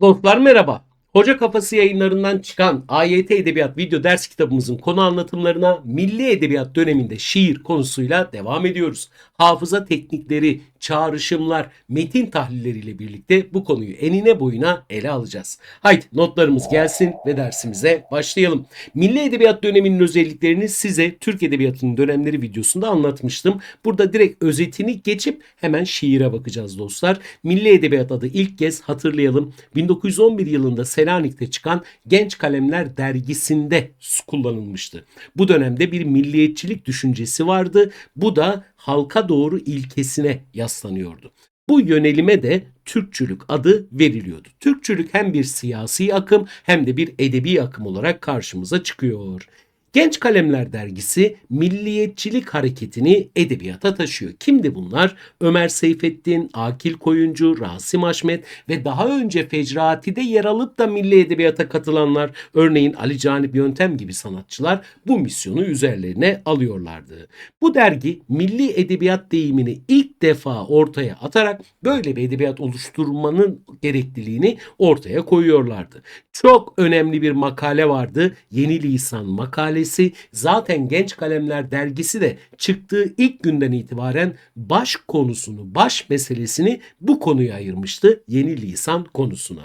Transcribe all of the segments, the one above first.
Dostlar merhaba. Hoca Kafası yayınlarından çıkan AYT Edebiyat video ders kitabımızın konu anlatımlarına Milli Edebiyat döneminde şiir konusuyla devam ediyoruz. Hafıza teknikleri, çağrışımlar, metin tahlilleriyle birlikte bu konuyu enine boyuna ele alacağız. Haydi notlarımız gelsin ve dersimize başlayalım. Milli Edebiyat döneminin özelliklerini size Türk Edebiyatı'nın dönemleri videosunda anlatmıştım. Burada direkt özetini geçip hemen şiire bakacağız dostlar. Milli Edebiyat adı ilk kez hatırlayalım. 1911 yılında Selanik'te çıkan Genç Kalemler dergisinde kullanılmıştı. Bu dönemde bir milliyetçilik düşüncesi vardı. Bu da halka doğru ilkesine yaslanıyordu. Bu yönelime de Türkçülük adı veriliyordu. Türkçülük hem bir siyasi akım hem de bir edebi akım olarak karşımıza çıkıyor. Genç Kalemler dergisi milliyetçilik hareketini edebiyata taşıyor. Kimdi bunlar? Ömer Seyfettin, Akil Koyuncu, Rasim Haşmet ve daha önce Fecrati'de yer alıp da milli edebiyata katılanlar, örneğin Ali Canip Yöntem gibi sanatçılar bu misyonu üzerlerine alıyorlardı. Bu dergi milli edebiyat deyimini ilk defa ortaya atarak böyle bir edebiyat oluşturmanın gerekliliğini ortaya koyuyorlardı. Çok önemli bir makale vardı. Yeni Lisan makalesi. Zaten Genç Kalemler dergisi de çıktığı ilk günden itibaren baş konusunu, baş meselesini bu konuya ayırmıştı. Yeni Lisan konusuna.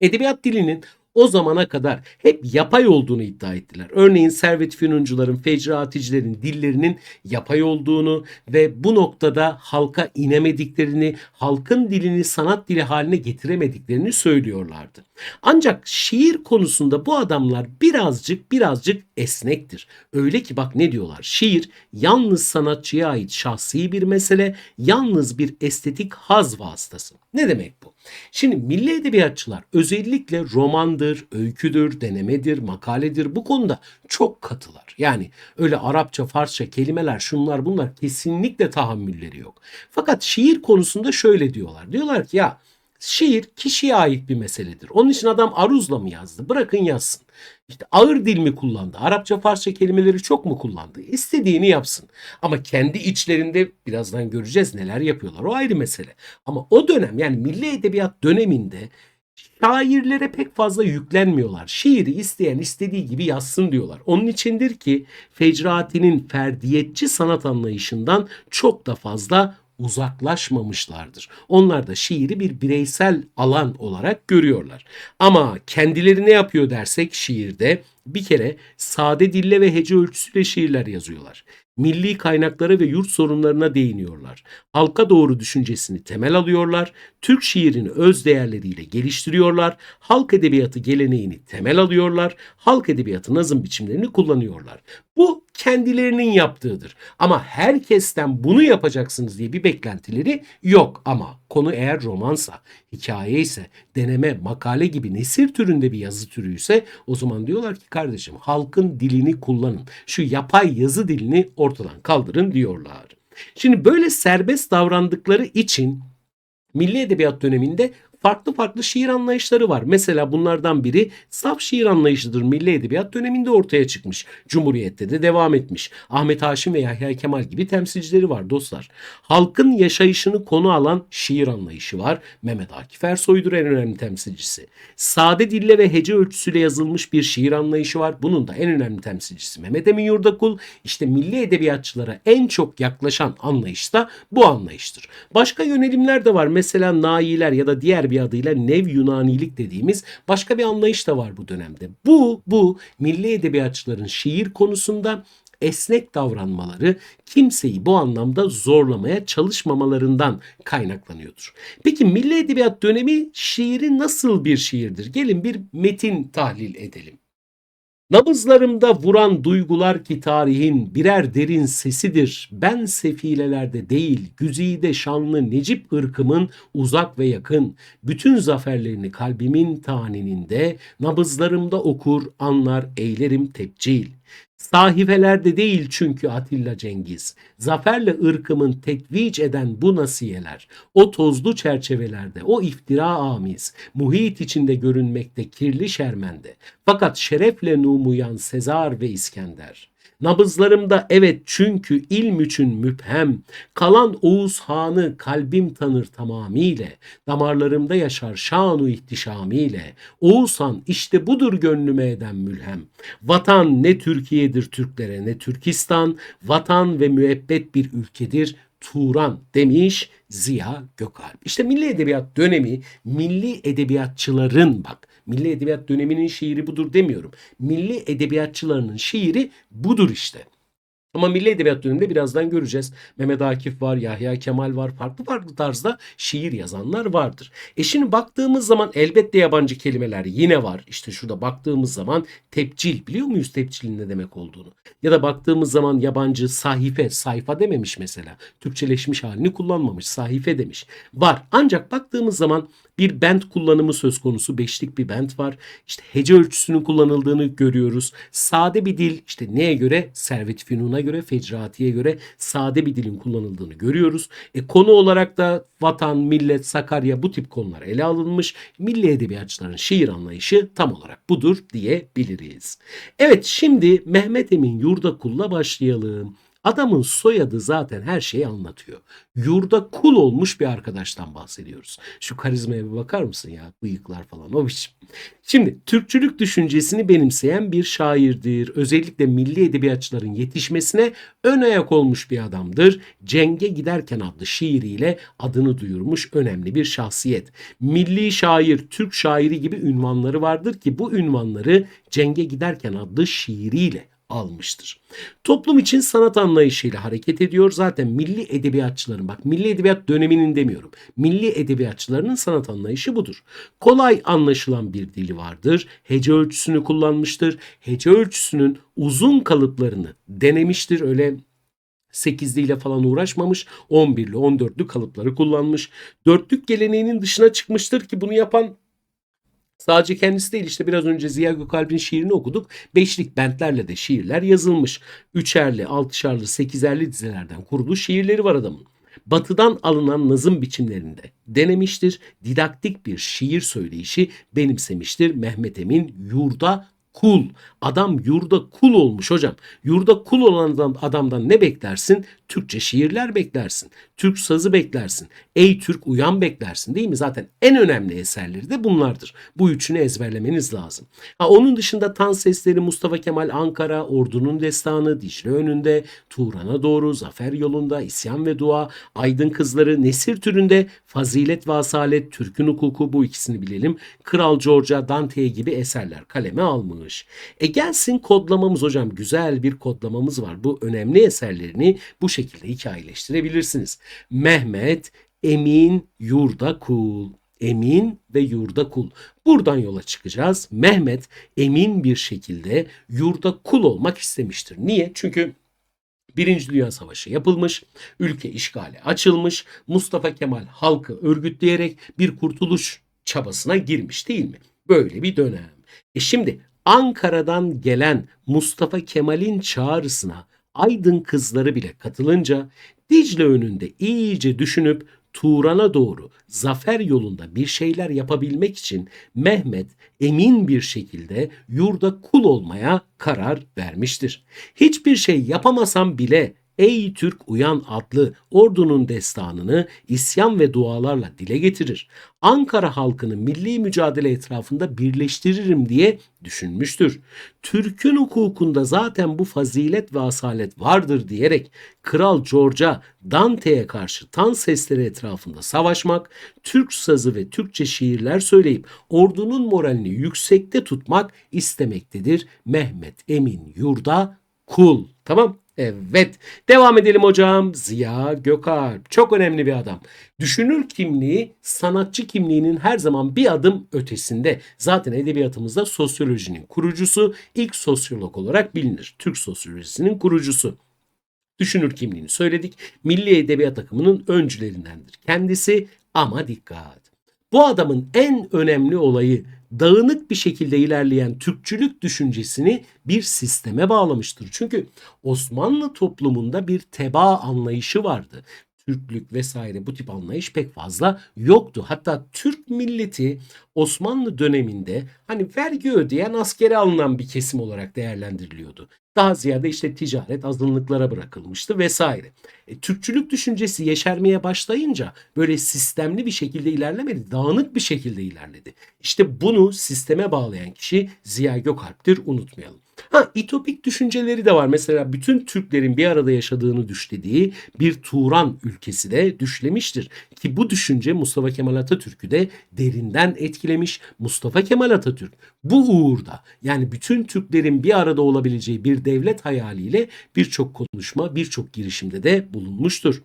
Edebiyat dilinin o zamana kadar hep yapay olduğunu iddia ettiler. Örneğin Servet Fünuncuların, Fecraticilerin dillerinin yapay olduğunu ve bu noktada halka inemediklerini, halkın dilini sanat dili haline getiremediklerini söylüyorlardı. Ancak şiir konusunda bu adamlar birazcık birazcık esnektir. Öyle ki bak ne diyorlar? Şiir yalnız sanatçıya ait şahsi bir mesele, yalnız bir estetik haz vasıtası. Ne demek bu? Şimdi milli edebiyatçılar özellikle romandır, öyküdür, denemedir, makaledir bu konuda çok katılar. Yani öyle Arapça, Farsça kelimeler şunlar bunlar kesinlikle tahammülleri yok. Fakat şiir konusunda şöyle diyorlar. Diyorlar ki ya şiir kişiye ait bir meseledir. Onun için adam aruzla mı yazdı? Bırakın yazsın. İşte ağır dil mi kullandı? Arapça, Farsça kelimeleri çok mu kullandı? İstediğini yapsın. Ama kendi içlerinde birazdan göreceğiz neler yapıyorlar. O ayrı mesele. Ama o dönem yani milli edebiyat döneminde şairlere pek fazla yüklenmiyorlar. Şiiri isteyen istediği gibi yazsın diyorlar. Onun içindir ki Fecrati'nin ferdiyetçi sanat anlayışından çok da fazla uzaklaşmamışlardır. Onlar da şiiri bir bireysel alan olarak görüyorlar. Ama kendileri ne yapıyor dersek şiirde bir kere sade dille ve hece ölçüsüyle şiirler yazıyorlar. Milli kaynaklara ve yurt sorunlarına değiniyorlar. Halka doğru düşüncesini temel alıyorlar. Türk şiirini öz değerleriyle geliştiriyorlar. Halk edebiyatı geleneğini temel alıyorlar. Halk edebiyatı nazım biçimlerini kullanıyorlar. Bu kendilerinin yaptığıdır. Ama herkesten bunu yapacaksınız diye bir beklentileri yok. Ama konu eğer romansa, hikaye ise, deneme, makale gibi nesir türünde bir yazı türüyse o zaman diyorlar ki kardeşim halkın dilini kullanın. Şu yapay yazı dilini ortadan kaldırın diyorlar. Şimdi böyle serbest davrandıkları için Milli Edebiyat döneminde farklı farklı şiir anlayışları var. Mesela bunlardan biri saf şiir anlayışıdır. Milli Edebiyat döneminde ortaya çıkmış. Cumhuriyette de devam etmiş. Ahmet Haşim ve Yahya Kemal gibi temsilcileri var dostlar. Halkın yaşayışını konu alan şiir anlayışı var. Mehmet Akif Ersoy'dur en önemli temsilcisi. Sade dille ve hece ölçüsüyle yazılmış bir şiir anlayışı var. Bunun da en önemli temsilcisi Mehmet Emin Yurdakul. İşte milli edebiyatçılara en çok yaklaşan anlayış da bu anlayıştır. Başka yönelimler de var. Mesela Nailer ya da diğer bir adıyla Nev Yunanilik dediğimiz başka bir anlayış da var bu dönemde. Bu, bu milli edebiyatçıların şiir konusunda esnek davranmaları kimseyi bu anlamda zorlamaya çalışmamalarından kaynaklanıyordur. Peki milli edebiyat dönemi şiiri nasıl bir şiirdir? Gelin bir metin tahlil edelim. Nabızlarımda vuran duygular ki tarihin birer derin sesidir. Ben sefilelerde değil, güzide şanlı Necip ırkımın uzak ve yakın. Bütün zaferlerini kalbimin tanininde, nabızlarımda okur, anlar, eylerim tepcil. Sahifelerde değil çünkü Atilla Cengiz. Zaferle ırkımın tekvic eden bu nasiyeler, o tozlu çerçevelerde, o iftira amiz, muhit içinde görünmekte kirli şermende. Fakat şerefle numuyan Sezar ve İskender. Nabızlarımda evet çünkü ilm için müphem. Kalan Oğuz Han'ı kalbim tanır tamamiyle. Damarlarımda yaşar şanu ihtişamiyle. Oğuz Han işte budur gönlüme eden mülhem. Vatan ne Türkiye'dir Türklere ne Türkistan. Vatan ve müebbet bir ülkedir. Turan demiş Ziya Gökalp. İşte milli edebiyat dönemi milli edebiyatçıların bak milli edebiyat döneminin şiiri budur demiyorum. Milli edebiyatçılarının şiiri budur işte. Ama Milli Edebiyat döneminde birazdan göreceğiz. Mehmet Akif var, Yahya Kemal var. Farklı farklı tarzda şiir yazanlar vardır. E şimdi baktığımız zaman elbette yabancı kelimeler yine var. İşte şurada baktığımız zaman tepcil. Biliyor muyuz tepcilin ne demek olduğunu? Ya da baktığımız zaman yabancı sahife, sayfa dememiş mesela. Türkçeleşmiş halini kullanmamış. Sahife demiş. Var. Ancak baktığımız zaman bir bent kullanımı söz konusu. Beşlik bir bent var. İşte hece ölçüsünün kullanıldığını görüyoruz. Sade bir dil işte neye göre? Servet Fünun'a göre, Fecrati'ye göre sade bir dilin kullanıldığını görüyoruz. E, konu olarak da vatan, millet, Sakarya bu tip konular ele alınmış. Milli edebiyatçıların şiir anlayışı tam olarak budur diyebiliriz. Evet şimdi Mehmet Emin Yurdakul'la başlayalım. Adamın soyadı zaten her şeyi anlatıyor. Yurda kul olmuş bir arkadaştan bahsediyoruz. Şu karizmaya bir bakar mısın ya? Bıyıklar falan o biçim. Şimdi Türkçülük düşüncesini benimseyen bir şairdir. Özellikle milli edebiyatçıların yetişmesine ön ayak olmuş bir adamdır. Cenge Giderken adlı şiiriyle adını duyurmuş önemli bir şahsiyet. Milli şair, Türk şairi gibi ünvanları vardır ki bu ünvanları Cenge Giderken adlı şiiriyle almıştır. Toplum için sanat anlayışıyla hareket ediyor. Zaten milli edebiyatçıların bak milli edebiyat döneminin demiyorum. Milli edebiyatçılarının sanat anlayışı budur. Kolay anlaşılan bir dili vardır. Hece ölçüsünü kullanmıştır. Hece ölçüsünün uzun kalıplarını denemiştir. Öyle 8'li ile falan uğraşmamış. 11'li 14'lü kalıpları kullanmış. Dörtlük geleneğinin dışına çıkmıştır ki bunu yapan Sadece kendisi değil işte biraz önce Ziya Gökalp'in şiirini okuduk. Beşlik bentlerle de şiirler yazılmış. Üçerli, altışarlı, sekizerli dizelerden kurulu şiirleri var adamın. Batıdan alınan nazım biçimlerinde denemiştir. Didaktik bir şiir söyleyişi benimsemiştir. Mehmet Emin yurda kul. Adam yurda kul olmuş hocam. Yurda kul olan adam, adamdan ne beklersin? Türkçe şiirler beklersin. Türk sazı beklersin. Ey Türk uyan beklersin değil mi? Zaten en önemli eserleri de bunlardır. Bu üçünü ezberlemeniz lazım. Ha, onun dışında tan sesleri Mustafa Kemal Ankara, Ordunun Destanı, Dicle önünde, Turan'a doğru, Zafer yolunda, İsyan ve Dua, Aydın Kızları, Nesir türünde, Fazilet ve Asalet, Türk'ün hukuku bu ikisini bilelim. Kral George'a, Dante gibi eserler kaleme almış. E gelsin kodlamamız hocam. Güzel bir kodlamamız var. Bu önemli eserlerini bu şekilde hikayeleştirebilirsiniz. Mehmet Emin Yurda Kul. Emin ve yurda kul. Buradan yola çıkacağız. Mehmet emin bir şekilde yurda kul olmak istemiştir. Niye? Çünkü Birinci Dünya Savaşı yapılmış, ülke işgale açılmış, Mustafa Kemal halkı örgütleyerek bir kurtuluş çabasına girmiş değil mi? Böyle bir dönem. E şimdi Ankara'dan gelen Mustafa Kemal'in çağrısına Aydın kızları bile katılınca Dicle önünde iyice düşünüp Turan'a doğru zafer yolunda bir şeyler yapabilmek için Mehmet emin bir şekilde yurda kul olmaya karar vermiştir. Hiçbir şey yapamasam bile Ey Türk Uyan adlı ordunun destanını isyan ve dualarla dile getirir. Ankara halkını milli mücadele etrafında birleştiririm diye düşünmüştür. Türk'ün hukukunda zaten bu fazilet ve asalet vardır diyerek Kral George'a Dante'ye karşı tan sesleri etrafında savaşmak, Türk sazı ve Türkçe şiirler söyleyip ordunun moralini yüksekte tutmak istemektedir. Mehmet Emin Yurda Kul. Tamam Evet. Devam edelim hocam. Ziya Gökalp. Çok önemli bir adam. Düşünür kimliği sanatçı kimliğinin her zaman bir adım ötesinde. Zaten edebiyatımızda sosyolojinin kurucusu, ilk sosyolog olarak bilinir. Türk sosyolojisinin kurucusu. Düşünür kimliğini söyledik. Milli edebiyat akımının öncülerindendir. Kendisi ama dikkat. Bu adamın en önemli olayı dağınık bir şekilde ilerleyen Türkçülük düşüncesini bir sisteme bağlamıştır. Çünkü Osmanlı toplumunda bir teba anlayışı vardı. Türklük vesaire bu tip anlayış pek fazla yoktu. Hatta Türk milleti Osmanlı döneminde hani vergi ödeyen askere alınan bir kesim olarak değerlendiriliyordu. Daha ziyade işte ticaret azınlıklara bırakılmıştı vesaire. E, Türkçülük düşüncesi yeşermeye başlayınca böyle sistemli bir şekilde ilerlemedi, dağınık bir şekilde ilerledi. İşte bunu sisteme bağlayan kişi Ziya Gökalp'tir unutmayalım. Ha itopik düşünceleri de var. Mesela bütün Türklerin bir arada yaşadığını düşlediği bir Turan ülkesi de düşlemiştir. Ki bu düşünce Mustafa Kemal Atatürk'ü de derinden etkilemiş. Mustafa Kemal Atatürk bu uğurda yani bütün Türklerin bir arada olabileceği bir devlet hayaliyle birçok konuşma, birçok girişimde de bulunmuştur.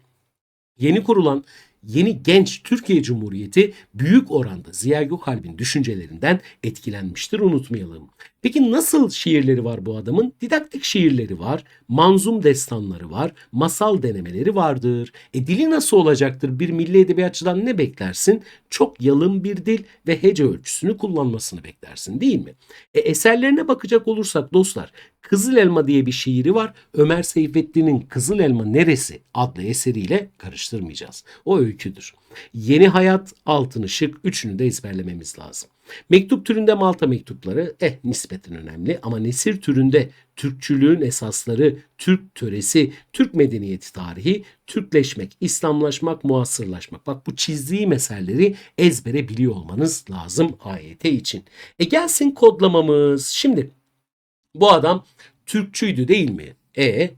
Yeni kurulan yeni genç Türkiye Cumhuriyeti büyük oranda Ziya Gökalp'in düşüncelerinden etkilenmiştir unutmayalım. Peki nasıl şiirleri var bu adamın? Didaktik şiirleri var, manzum destanları var, masal denemeleri vardır. E dili nasıl olacaktır? Bir milli edebiyatçıdan ne beklersin? Çok yalın bir dil ve hece ölçüsünü kullanmasını beklersin değil mi? E eserlerine bakacak olursak dostlar, Kızıl Elma diye bir şiiri var. Ömer Seyfettin'in Kızıl Elma Neresi adlı eseriyle karıştırmayacağız. O öyküdür. Yeni Hayat, Altın Işık üçünü de ezberlememiz lazım. Mektup türünde Malta mektupları eh nispeten önemli ama nesir türünde Türkçülüğün esasları, Türk töresi, Türk medeniyeti tarihi, Türkleşmek, İslamlaşmak, muasırlaşmak. Bak bu çizdiği meseleleri ezbere biliyor olmanız lazım AYT için. E gelsin kodlamamız. Şimdi bu adam Türkçüydü değil mi? E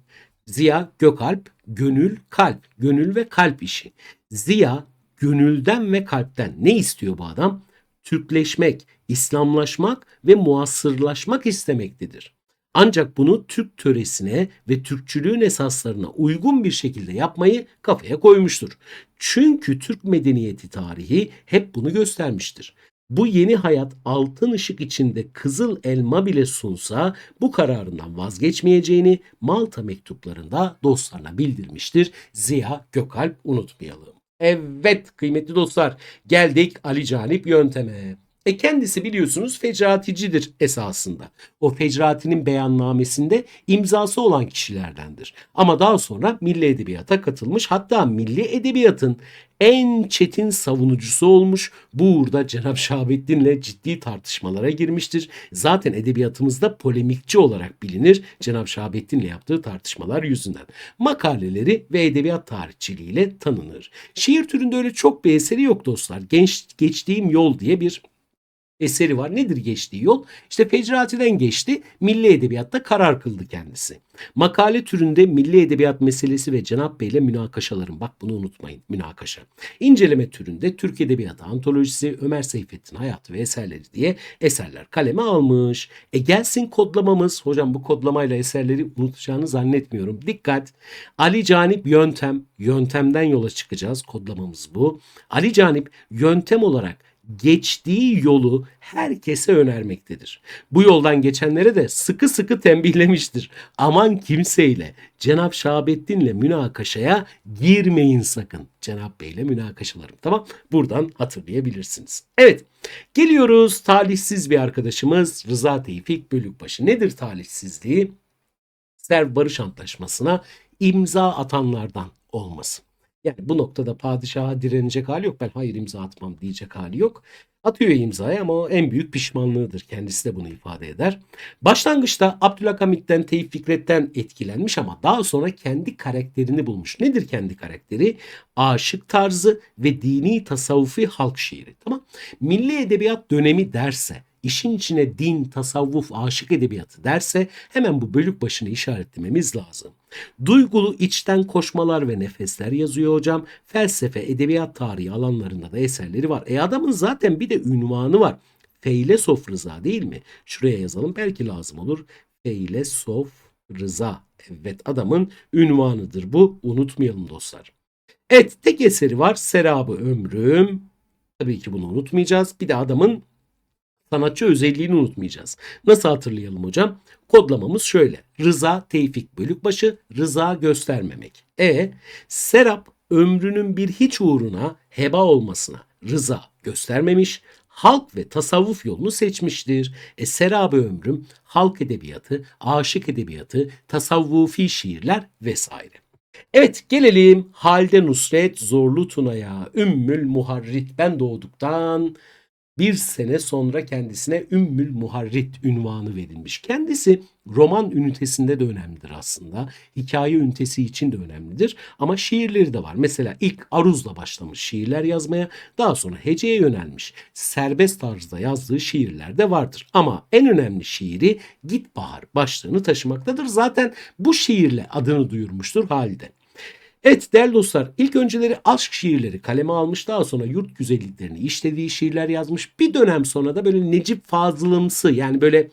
Ziya Gökalp, gönül, kalp, gönül ve kalp işi. Ziya gönülden ve kalpten ne istiyor bu adam? Türkleşmek, İslamlaşmak ve muasırlaşmak istemektedir. Ancak bunu Türk töresine ve Türkçülüğün esaslarına uygun bir şekilde yapmayı kafaya koymuştur. Çünkü Türk medeniyeti tarihi hep bunu göstermiştir. Bu yeni hayat altın ışık içinde kızıl elma bile sunsa bu kararından vazgeçmeyeceğini Malta mektuplarında dostlarına bildirmiştir. Ziya Gökalp unutmayalım. Evet kıymetli dostlar geldik Ali Canip yönteme. E kendisi biliyorsunuz fecraticidir esasında. O fecratinin beyannamesinde imzası olan kişilerdendir. Ama daha sonra milli edebiyata katılmış hatta milli edebiyatın en çetin savunucusu olmuş. Bu uğurda Cenab Şahabettin'le ciddi tartışmalara girmiştir. Zaten edebiyatımızda polemikçi olarak bilinir Cenab Şahabettin'le yaptığı tartışmalar yüzünden. Makaleleri ve edebiyat tarihçiliğiyle tanınır. Şiir türünde öyle çok bir eseri yok dostlar. Genç Geçtiğim Yol diye bir eseri var. Nedir geçtiği yol? İşte Fecrati'den geçti. Milli Edebiyat'ta karar kıldı kendisi. Makale türünde milli edebiyat meselesi ve Cenap Bey ile münakaşalarım. Bak bunu unutmayın. Münakaşa. İnceleme türünde Türk Edebiyatı Antolojisi, Ömer Seyfettin Hayatı ve Eserleri diye eserler kaleme almış. E gelsin kodlamamız. Hocam bu kodlamayla eserleri unutacağını zannetmiyorum. Dikkat. Ali Canip yöntem. Yöntemden yola çıkacağız. Kodlamamız bu. Ali Canip yöntem olarak geçtiği yolu herkese önermektedir. Bu yoldan geçenlere de sıkı sıkı tembihlemiştir. Aman kimseyle Cenab Şahabettin'le münakaşaya girmeyin sakın. Cenab Bey'le münakaşalarım. Tamam? Buradan hatırlayabilirsiniz. Evet. Geliyoruz talihsiz bir arkadaşımız Rıza Tevfik Bölükbaşı. Nedir talihsizliği? Serv Barış Antlaşması'na imza atanlardan olması. Yani bu noktada padişaha direnecek hali yok. Ben hayır imza atmam diyecek hali yok. Atıyor imzayı ama o en büyük pişmanlığıdır. Kendisi de bunu ifade eder. Başlangıçta Abdülhamit'ten, Tevfik Fikret'ten etkilenmiş ama daha sonra kendi karakterini bulmuş. Nedir kendi karakteri? Aşık tarzı ve dini tasavvufi halk şiiri. Tamam. Milli edebiyat dönemi derse işin içine din, tasavvuf, aşık edebiyatı derse hemen bu bölük başını işaretlememiz lazım. Duygulu içten koşmalar ve nefesler yazıyor hocam. Felsefe, edebiyat tarihi alanlarında da eserleri var. E adamın zaten bir de ünvanı var. Feylesof Rıza değil mi? Şuraya yazalım belki lazım olur. Feylesof Rıza. Evet adamın ünvanıdır bu. Unutmayalım dostlar. Evet tek eseri var. Serabı Ömrüm. Tabii ki bunu unutmayacağız. Bir de adamın sanatçı özelliğini unutmayacağız. Nasıl hatırlayalım hocam? Kodlamamız şöyle. Rıza Tevfik Bölükbaşı, rıza göstermemek. E, Serap ömrünün bir hiç uğruna heba olmasına rıza göstermemiş, halk ve tasavvuf yolunu seçmiştir. E Serab ömrüm halk edebiyatı, aşık edebiyatı, tasavvufi şiirler vesaire. Evet gelelim Halide Nusret Zorlu Tuna'ya. Ümmül Muharrit ben doğduktan bir sene sonra kendisine Ümmül Muharrit ünvanı verilmiş. Kendisi roman ünitesinde de önemlidir aslında. Hikaye ünitesi için de önemlidir. Ama şiirleri de var. Mesela ilk aruzla başlamış şiirler yazmaya. Daha sonra heceye yönelmiş. Serbest tarzda yazdığı şiirler de vardır. Ama en önemli şiiri Git Bahar başlığını taşımaktadır. Zaten bu şiirle adını duyurmuştur Halide. Evet değerli dostlar ilk önceleri aşk şiirleri kaleme almış daha sonra yurt güzelliklerini işlediği şiirler yazmış. Bir dönem sonra da böyle Necip Fazılımsı yani böyle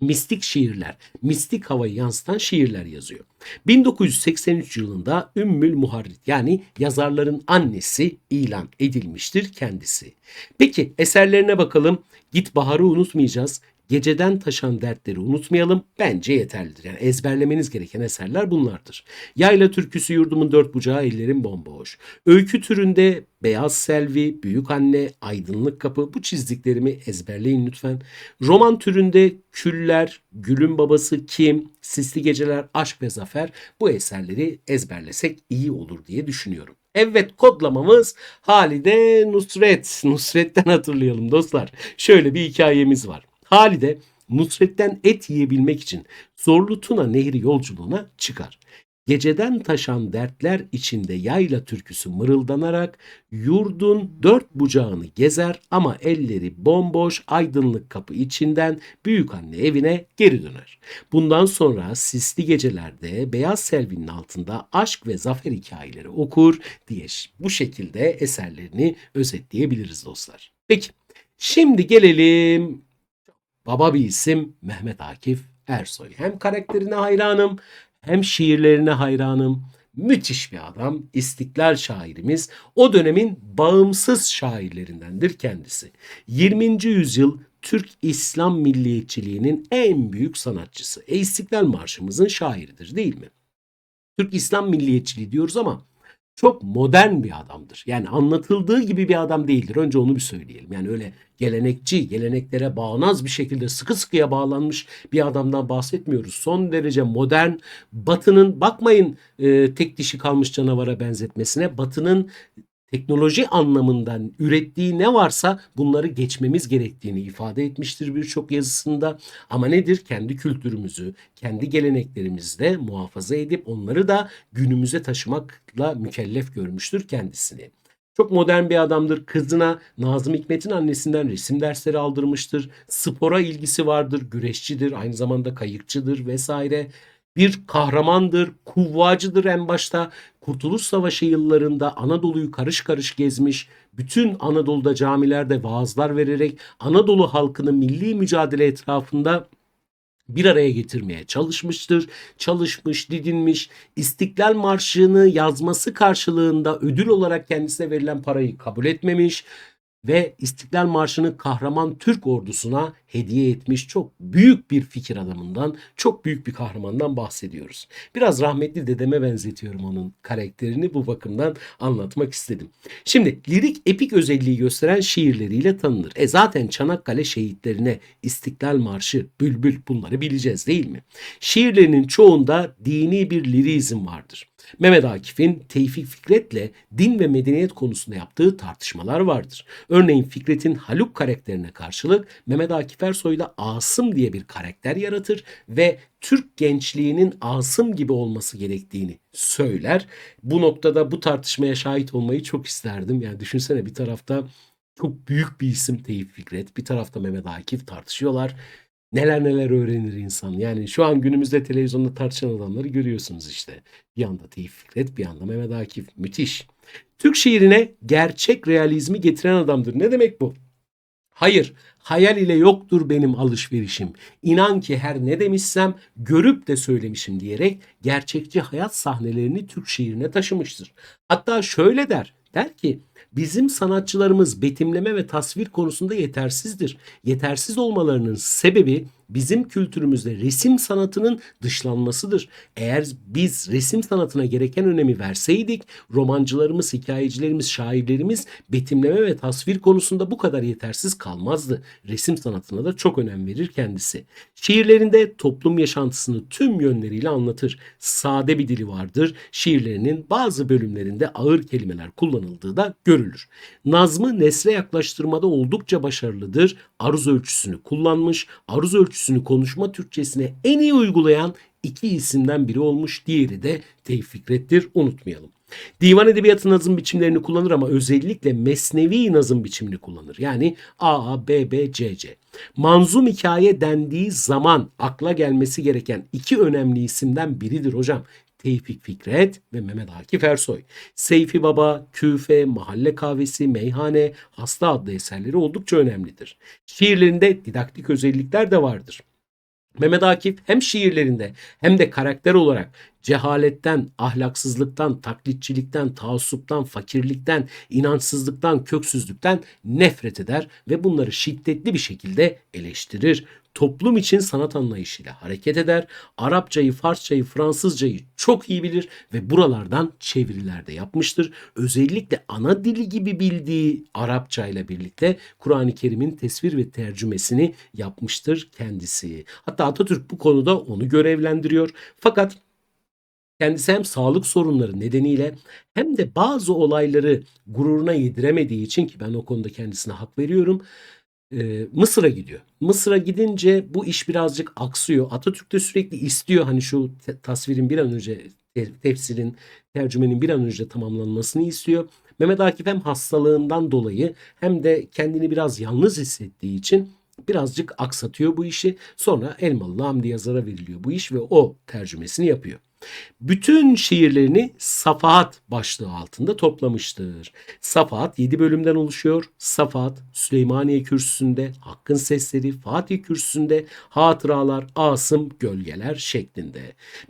mistik şiirler, mistik havayı yansıtan şiirler yazıyor. 1983 yılında Ümmül Muharrit yani yazarların annesi ilan edilmiştir kendisi. Peki eserlerine bakalım. Git Bahar'ı unutmayacağız. Geceden taşan dertleri unutmayalım. Bence yeterlidir. Yani ezberlemeniz gereken eserler bunlardır. Yayla türküsü yurdumun dört bucağı ellerim bomboş. Öykü türünde Beyaz Selvi, Büyük Anne, Aydınlık Kapı bu çizdiklerimi ezberleyin lütfen. Roman türünde Küller, Gülün Babası Kim, Sisli Geceler, Aşk ve Zafer bu eserleri ezberlesek iyi olur diye düşünüyorum. Evet kodlamamız Halide Nusret. Nusret'ten hatırlayalım dostlar. Şöyle bir hikayemiz var. Halide Nusret'ten et yiyebilmek için Zorlu Tuna Nehri yolculuğuna çıkar. Geceden taşan dertler içinde yayla türküsü mırıldanarak yurdun dört bucağını gezer ama elleri bomboş aydınlık kapı içinden büyük anne evine geri döner. Bundan sonra sisli gecelerde beyaz selvinin altında aşk ve zafer hikayeleri okur diye bu şekilde eserlerini özetleyebiliriz dostlar. Peki şimdi gelelim baba bir isim Mehmet Akif Ersoy. Hem karakterine hayranım hem şiirlerine hayranım. Müthiş bir adam, istiklal şairimiz. O dönemin bağımsız şairlerindendir kendisi. 20. yüzyıl Türk İslam milliyetçiliğinin en büyük sanatçısı. E İstiklal Marşımızın şairidir değil mi? Türk İslam milliyetçiliği diyoruz ama çok modern bir adamdır. Yani anlatıldığı gibi bir adam değildir. Önce onu bir söyleyelim. Yani öyle gelenekçi, geleneklere bağnaz bir şekilde sıkı sıkıya bağlanmış bir adamdan bahsetmiyoruz. Son derece modern, batının bakmayın e, tek dişi kalmış canavara benzetmesine, batının teknoloji anlamından ürettiği ne varsa bunları geçmemiz gerektiğini ifade etmiştir birçok yazısında. Ama nedir? Kendi kültürümüzü, kendi geleneklerimizi de muhafaza edip onları da günümüze taşımakla mükellef görmüştür kendisini. Çok modern bir adamdır. Kızına Nazım Hikmet'in annesinden resim dersleri aldırmıştır. Spora ilgisi vardır, güreşçidir, aynı zamanda kayıkçıdır vesaire bir kahramandır, kuvvacıdır en başta. Kurtuluş Savaşı yıllarında Anadolu'yu karış karış gezmiş, bütün Anadolu'da camilerde vaazlar vererek Anadolu halkını milli mücadele etrafında bir araya getirmeye çalışmıştır. Çalışmış, didinmiş, İstiklal Marşı'nı yazması karşılığında ödül olarak kendisine verilen parayı kabul etmemiş ve İstiklal Marşı'nı kahraman Türk ordusuna hediye etmiş çok büyük bir fikir adamından, çok büyük bir kahramandan bahsediyoruz. Biraz rahmetli dedeme benzetiyorum onun karakterini bu bakımdan anlatmak istedim. Şimdi lirik epik özelliği gösteren şiirleriyle tanınır. E zaten Çanakkale şehitlerine İstiklal Marşı, Bülbül bunları bileceğiz değil mi? Şiirlerinin çoğunda dini bir lirizm vardır. Mehmet Akif'in Tevfik Fikret'le din ve medeniyet konusunda yaptığı tartışmalar vardır. Örneğin Fikret'in Haluk karakterine karşılık Mehmet Akif Ersoy da Asım diye bir karakter yaratır ve Türk gençliğinin Asım gibi olması gerektiğini söyler. Bu noktada bu tartışmaya şahit olmayı çok isterdim. Yani düşünsene bir tarafta çok büyük bir isim Tevfik Fikret, bir tarafta Mehmet Akif tartışıyorlar neler neler öğrenir insan. Yani şu an günümüzde televizyonda tartışan adamları görüyorsunuz işte. Bir anda Tevfik Fikret, bir anda Mehmet Akif. Müthiş. Türk şiirine gerçek realizmi getiren adamdır. Ne demek bu? Hayır, hayal ile yoktur benim alışverişim. İnan ki her ne demişsem görüp de söylemişim diyerek gerçekçi hayat sahnelerini Türk şiirine taşımıştır. Hatta şöyle der, der ki bizim sanatçılarımız betimleme ve tasvir konusunda yetersizdir. Yetersiz olmalarının sebebi bizim kültürümüzde resim sanatının dışlanmasıdır. Eğer biz resim sanatına gereken önemi verseydik romancılarımız, hikayecilerimiz, şairlerimiz betimleme ve tasvir konusunda bu kadar yetersiz kalmazdı. Resim sanatına da çok önem verir kendisi. Şiirlerinde toplum yaşantısını tüm yönleriyle anlatır. Sade bir dili vardır. Şiirlerinin bazı bölümlerinde ağır kelimeler kullanıldığı da görülür. Nazmı nesre yaklaştırmada oldukça başarılıdır. Aruz ölçüsünü kullanmış. Aruz ölçüsünü konuşma Türkçesine en iyi uygulayan iki isimden biri olmuş. Diğeri de Tevfik Fikret'tir. Unutmayalım. Divan edebiyatı nazım biçimlerini kullanır ama özellikle mesnevi nazım biçimini kullanır. Yani A, A, B, B, C, C. Manzum hikaye dendiği zaman akla gelmesi gereken iki önemli isimden biridir hocam. Tevfik Fikret ve Mehmet Akif Ersoy. Seyfi Baba, Küfe, Mahalle Kahvesi, Meyhane, Hasta adlı eserleri oldukça önemlidir. Şiirlerinde didaktik özellikler de vardır. Mehmet Akif hem şiirlerinde hem de karakter olarak cehaletten, ahlaksızlıktan, taklitçilikten, taassuptan, fakirlikten, inançsızlıktan, köksüzlükten nefret eder ve bunları şiddetli bir şekilde eleştirir. Toplum için sanat anlayışıyla hareket eder. Arapçayı, Farsçayı, Fransızcayı çok iyi bilir ve buralardan çeviriler de yapmıştır. Özellikle ana dili gibi bildiği Arapça ile birlikte Kur'an-ı Kerim'in tesvir ve tercümesini yapmıştır kendisi. Hatta Atatürk bu konuda onu görevlendiriyor. Fakat kendisi hem sağlık sorunları nedeniyle hem de bazı olayları gururuna yediremediği için ki ben o konuda kendisine hak veriyorum. E, Mısır'a gidiyor. Mısır'a gidince bu iş birazcık aksıyor. Atatürk de sürekli istiyor hani şu tasvirin bir an önce tefsirin, tercümenin bir an önce tamamlanmasını istiyor. Mehmet Akif hem hastalığından dolayı hem de kendini biraz yalnız hissettiği için birazcık aksatıyor bu işi. Sonra Elmalı Hamdi yazara veriliyor bu iş ve o tercümesini yapıyor. Bütün şiirlerini Safahat başlığı altında toplamıştır. Safahat 7 bölümden oluşuyor. Safahat Süleymaniye kürsüsünde, Hakkın Sesleri, Fatih kürsüsünde, Hatıralar, Asım, Gölgeler şeklinde.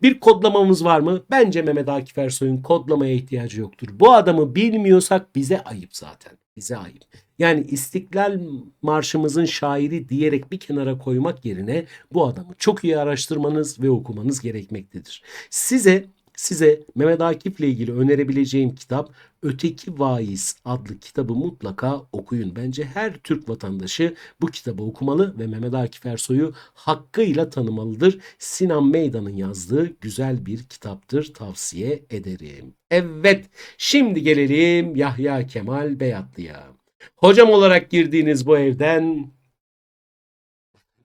Bir kodlamamız var mı? Bence Mehmet Akif Ersoy'un kodlamaya ihtiyacı yoktur. Bu adamı bilmiyorsak bize ayıp zaten. Bize ayıp. Yani İstiklal Marşımızın şairi diyerek bir kenara koymak yerine bu adamı çok iyi araştırmanız ve okumanız gerekmektedir. Size size Mehmet Akif'le ilgili önerebileceğim kitap Öteki Vaiz adlı kitabı mutlaka okuyun. Bence her Türk vatandaşı bu kitabı okumalı ve Mehmet Akif Ersoy'u hakkıyla tanımalıdır. Sinan Meydan'ın yazdığı güzel bir kitaptır. Tavsiye ederim. Evet, şimdi gelelim Yahya Kemal Beyatlı'ya. Hocam olarak girdiğiniz bu evden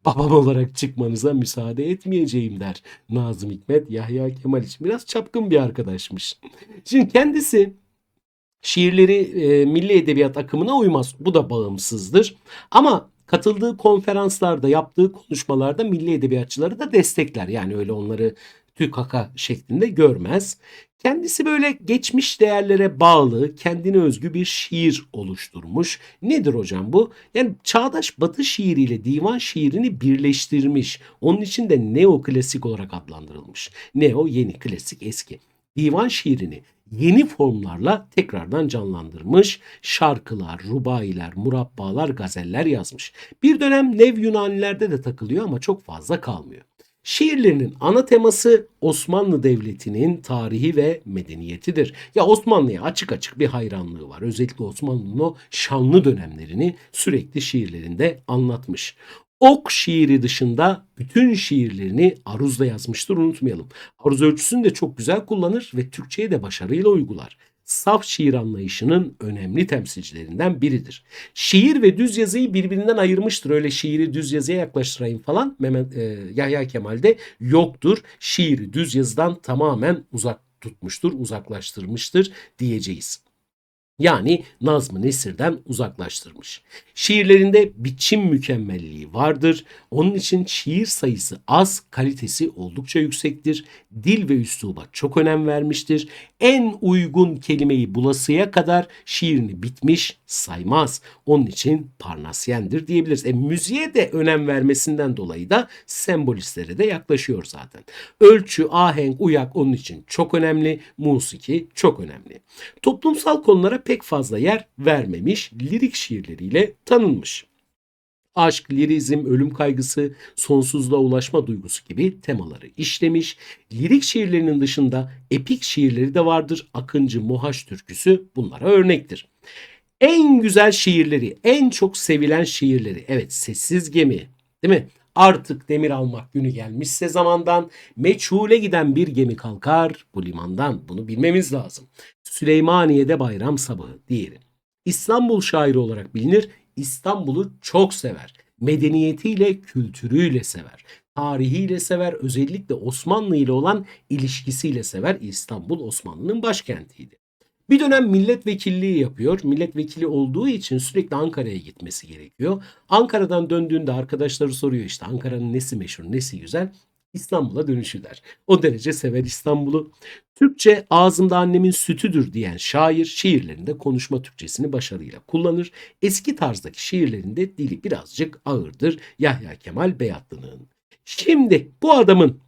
babam olarak çıkmanıza müsaade etmeyeceğim der Nazım Hikmet Yahya Kemal için. Biraz çapkın bir arkadaşmış. Şimdi kendisi şiirleri e, milli edebiyat akımına uymaz. Bu da bağımsızdır. Ama katıldığı konferanslarda, yaptığı konuşmalarda milli edebiyatçıları da destekler. Yani öyle onları tükaka şeklinde görmez. Kendisi böyle geçmiş değerlere bağlı, kendine özgü bir şiir oluşturmuş. Nedir hocam bu? Yani çağdaş batı şiiriyle divan şiirini birleştirmiş. Onun için de neoklasik olarak adlandırılmış. Neo yeni, klasik eski. Divan şiirini yeni formlarla tekrardan canlandırmış. Şarkılar, rubailer, murabbalar, gazeller yazmış. Bir dönem Nev Yunanilerde de takılıyor ama çok fazla kalmıyor. Şiirlerinin ana teması Osmanlı Devleti'nin tarihi ve medeniyetidir. Ya Osmanlı'ya açık açık bir hayranlığı var. Özellikle Osmanlı'nın o şanlı dönemlerini sürekli şiirlerinde anlatmış. Ok şiiri dışında bütün şiirlerini aruzla yazmıştır unutmayalım. Aruz ölçüsünü de çok güzel kullanır ve Türkçe'ye de başarıyla uygular saf şiir anlayışının önemli temsilcilerinden biridir. Şiir ve düz yazıyı birbirinden ayırmıştır. Öyle şiiri düz yazıya yaklaştırayım falan Mehmet e, Yahya Kemal'de yoktur. Şiiri düz yazıdan tamamen uzak tutmuştur, uzaklaştırmıştır diyeceğiz. Yani Nazım-ı Nesir'den uzaklaştırmış. Şiirlerinde biçim mükemmelliği vardır. Onun için şiir sayısı az, kalitesi oldukça yüksektir. Dil ve üsluba çok önem vermiştir. En uygun kelimeyi bulasıya kadar şiirini bitmiş saymaz. Onun için Parnasyendir diyebiliriz. E, müziğe de önem vermesinden dolayı da sembolistlere de yaklaşıyor zaten. Ölçü, ahenk, uyak onun için çok önemli. Musiki çok önemli. Toplumsal konulara pek fazla yer vermemiş, lirik şiirleriyle tanınmış. aşk, lirizm, ölüm kaygısı, sonsuzluğa ulaşma duygusu gibi temaları işlemiş. Lirik şiirlerinin dışında epik şiirleri de vardır. Akıncı, Mohaç türküsü bunlara örnektir. En güzel şiirleri, en çok sevilen şiirleri. Evet, Sessiz Gemi, değil mi? Artık demir almak günü gelmişse zamandan meçhule giden bir gemi kalkar bu limandan. Bunu bilmemiz lazım. Süleymaniye'de bayram sabahı diğeri. İstanbul şairi olarak bilinir. İstanbul'u çok sever. Medeniyetiyle, kültürüyle sever. Tarihiyle sever. Özellikle Osmanlı ile olan ilişkisiyle sever. İstanbul Osmanlı'nın başkentiydi. Bir dönem milletvekilliği yapıyor. Milletvekili olduğu için sürekli Ankara'ya gitmesi gerekiyor. Ankara'dan döndüğünde arkadaşları soruyor işte Ankara'nın nesi meşhur, nesi güzel. İstanbul'a dönüşü der. O derece sever İstanbul'u. Türkçe ağzımda annemin sütüdür diyen şair şiirlerinde konuşma Türkçesini başarıyla kullanır. Eski tarzdaki şiirlerinde dili birazcık ağırdır. Yahya Kemal Beyatlı'nın. Şimdi bu adamın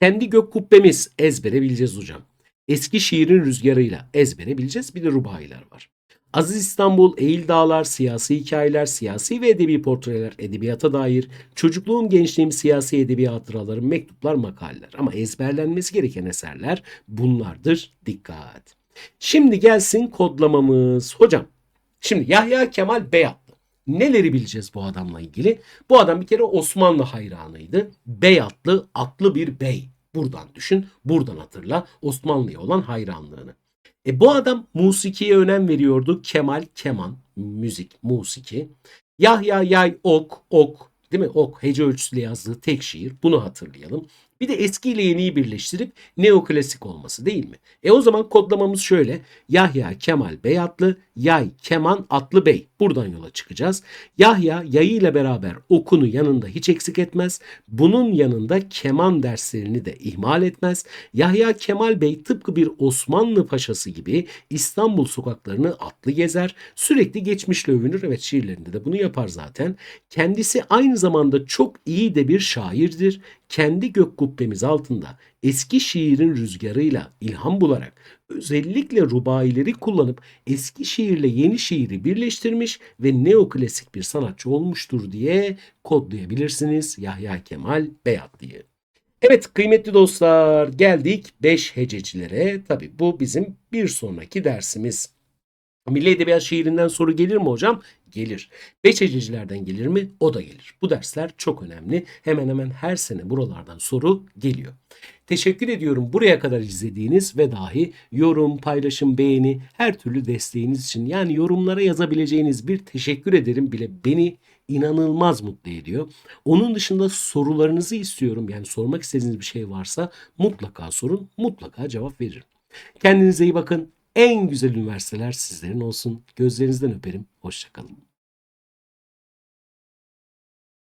kendi gök kubbemiz ezbere bileceğiz hocam. Eski şiirin rüzgarıyla ezbere bileceğiz. Bir de rubayiler var. Aziz İstanbul, Eğil Dağlar, siyasi hikayeler, siyasi ve edebi portreler, edebiyata dair, çocukluğum, gençliğim, siyasi edebi hatıralarım, mektuplar, makaleler. Ama ezberlenmesi gereken eserler bunlardır. Dikkat. Şimdi gelsin kodlamamız. Hocam, şimdi Yahya Kemal Beyatlı. Neleri bileceğiz bu adamla ilgili? Bu adam bir kere Osmanlı hayranıydı. Beyatlı, atlı bir bey. Buradan düşün, buradan hatırla Osmanlı'ya olan hayranlığını. E bu adam musikiye önem veriyordu. Kemal, keman, müzik, musiki. Yahya Yay Ok, ok, değil mi? Ok, hece ölçüsüyle yazdığı tek şiir. Bunu hatırlayalım. Bir de eski ile yeniyi birleştirip neoklasik olması değil mi? E o zaman kodlamamız şöyle. Yahya Kemal Beyatlı, Yay Keman Atlı Bey. Buradan yola çıkacağız. Yahya yayıyla beraber okunu yanında hiç eksik etmez. Bunun yanında keman derslerini de ihmal etmez. Yahya Kemal Bey tıpkı bir Osmanlı paşası gibi İstanbul sokaklarını atlı gezer. Sürekli geçmişle övünür. Evet şiirlerinde de bunu yapar zaten. Kendisi aynı zamanda çok iyi de bir şairdir kendi gök kubbemiz altında eski şiirin rüzgarıyla ilham bularak özellikle rubaileri kullanıp eski şiirle yeni şiiri birleştirmiş ve neoklasik bir sanatçı olmuştur diye kodlayabilirsiniz Yahya Kemal Beyatlı'yı. Evet kıymetli dostlar geldik 5 hececilere. Tabi bu bizim bir sonraki dersimiz. Milli Edebiyat şiirinden soru gelir mi hocam? Gelir. Beş hececilerden gelir mi? O da gelir. Bu dersler çok önemli. Hemen hemen her sene buralardan soru geliyor. Teşekkür ediyorum buraya kadar izlediğiniz ve dahi yorum, paylaşım, beğeni, her türlü desteğiniz için. Yani yorumlara yazabileceğiniz bir teşekkür ederim bile beni inanılmaz mutlu ediyor. Onun dışında sorularınızı istiyorum. Yani sormak istediğiniz bir şey varsa mutlaka sorun, mutlaka cevap veririm. Kendinize iyi bakın. En güzel üniversiteler sizlerin olsun. Gözlerinizden öperim. Hoşçakalın.